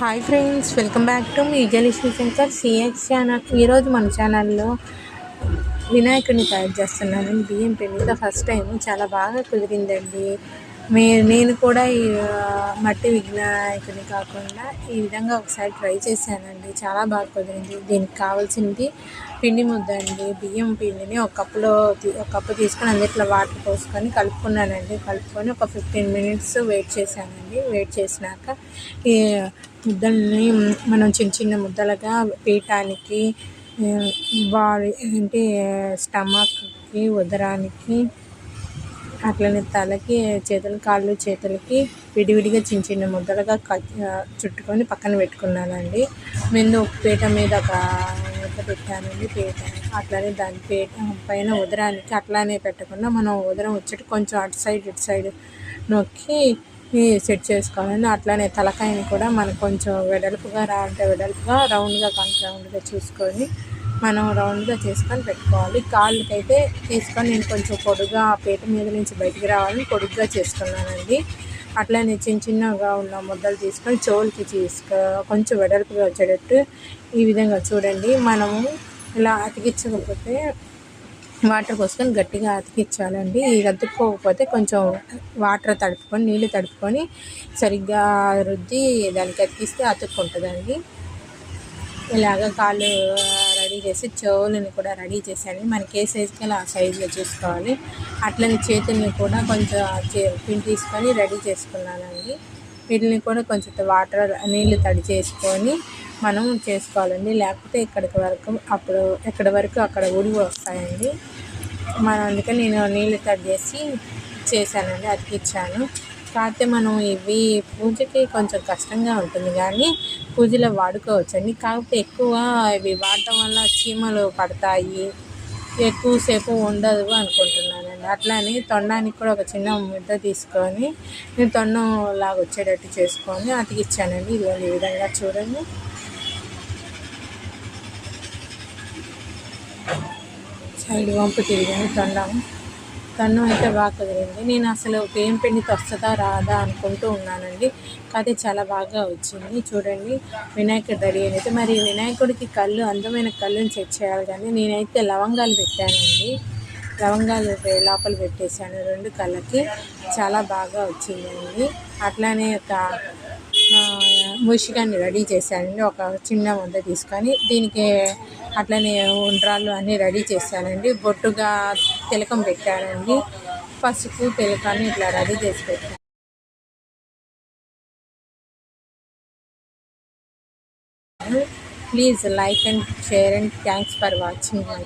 Hi friends welcome back to me Jalasri Shankar CX channel. ఈరోజు మన ఛానల్లో వినాయకుడిని తయారు చేస్తున్నాను. బియ్యం పిండితో ఫస్ట్ టైం చాలా బాగా కుదిరిందండి. మీ నేను కూడా ఈ మట్టి వినాయకుని కాకుండా ఈ విధంగా ఒకసారి ట్రై చేశానండి. చాలా బాగా కుదిరింది. దీనికి కావాల్సింది పిండి ముద్ద అండి. బియ్యం పిండిని ఒక కప్పులో ఒక కప్పు తీసుకొని అందులో వాటర్ పోసుకొని కలుపుకున్నానండి. కలుపుకొని ఒక ఫిఫ్టీన్ మినిట్స్ వెయిట్ చేశానండి. వెయిట్ చేసినాక ఈ ముద్దల్ని మనం చిన్న చిన్న ముద్దలుగా పీయటానికి బాడీ అంటే స్టమక్కి ఉదరానికి అట్లనే తలకి చేతులు కాళ్ళు చేతులకి విడివిడిగా చిన్న చిన్న ముద్దలుగా చుట్టుకొని పక్కన పెట్టుకున్నానండి. ముందు పీట మీద ఒక ముద్ద పెట్టానండి పీట అట్లానే దాని పీట పైన ఉదరానికి అట్లానే పెట్టకుండా మనం ఉదరం వచ్చేటి కొంచెం అటు సైడ్ ఇటు సైడ్ నొక్కి సెట్ చేసుకోవాలండి. అట్లానే తలకాయని కూడా మనకు కొంచెం వెడల్పుగా రా అంటే వెడల్పుగా రౌండ్గా కాంతి రౌండ్గా చూసుకొని మనం రౌండ్గా చేసుకొని పెట్టుకోవాలి. కాళ్ళకైతే తీసుకొని నేను కొంచెం పొడుగా పేట పీట మీద నుంచి బయటికి రావాలని పొడుగ్గా చేసుకున్నానండి. అట్లనే చిన్న చిన్నగా ఉన్న ముద్దలు తీసుకొని చెవులకి తీసుకో కొంచెం వెడల్పుగా వచ్చేటట్టు ఈ విధంగా చూడండి. మనము ఇలా అతికించకపోతే వాటర్ పోసుకొని గట్టిగా అతికించాలండి. ఇది అతుక్కోకపోతే కొంచెం వాటర్ తడుపుకొని నీళ్ళు తడుపుకొని సరిగ్గా రుద్ది దానికి అతికిస్తే అతుక్కుంటుందండి. ఇలాగ కాళ్ళు రెడీ చేసి చెవులని కూడా రెడీ చేశాను మనకి ఏ సైజుకి ఆ సైజులో చూసుకోవాలి. అట్లనే చేతుల్ని కూడా కొంచెం పిండి తీసుకొని రెడీ చేసుకున్నానండి. వీటిని కూడా కొంచెం వాటర్ నీళ్ళు తడి చేసుకొని మనం చేసుకోవాలండి. లేకపోతే ఇక్కడికి వరకు అప్పుడు ఎక్కడి వరకు అక్కడ ఉడివి వస్తాయండి. మనం అందుకని నేను నీళ్ళు తడి చేసి చేశానండి అతికిచ్చాను. కాకపోతే మనం ఇవి పూజకి కొంచెం కష్టంగా ఉంటుంది కానీ పూజలో వాడుకోవచ్చండి. కాకపోతే ఎక్కువ ఇవి వాడటం వల్ల చీమలు పడతాయి. ఎక్కువసేపు ఉండదు అనుకుంటున్నానండి. అట్లానే తొండానికి కూడా ఒక చిన్న ముద్ద తీసుకొని నేను తొండం లాగా వచ్చేటట్టు చేసుకొని అతికిచ్చానండి. ఇదిగోండి ఈ విధంగా చూడండి. సైడ్ వంపు తిరిగింది తొండం. కన్ను అయితే బాగా కుదిరింది నేను అసలు ఏం పిండికి వస్తుందా రాదా అనుకుంటూ ఉన్నానండి. కానీ చాలా బాగా వచ్చింది. చూడండి వినాయకుడు రెడీ అయితే మరి వినాయకుడికి కళ్ళు అందమైన కళ్ళుని సెట్ చేయాలి కానీ నేనైతే లవంగాలు పెట్టానండి. లవంగాలు లోపల పెట్టేశాను. రెండు కళ్ళకి. చాలా బాగా వచ్చిందండి. అట్లానే ఒక ముషిగాన్ని రెడీ చేశానండి. ఒక చిన్న ముద్ద తీసుకొని దీనికి అట్లనే ఉండ్రాళ్ళు అన్నీ రెడీ చేశానండి. బొట్టుగా తిలకం పెట్టానండి. పసుపు తిలకాన్ని ఇట్లా రెడీ చేసి పెట్టాను. Please like and share and thanks for watching. My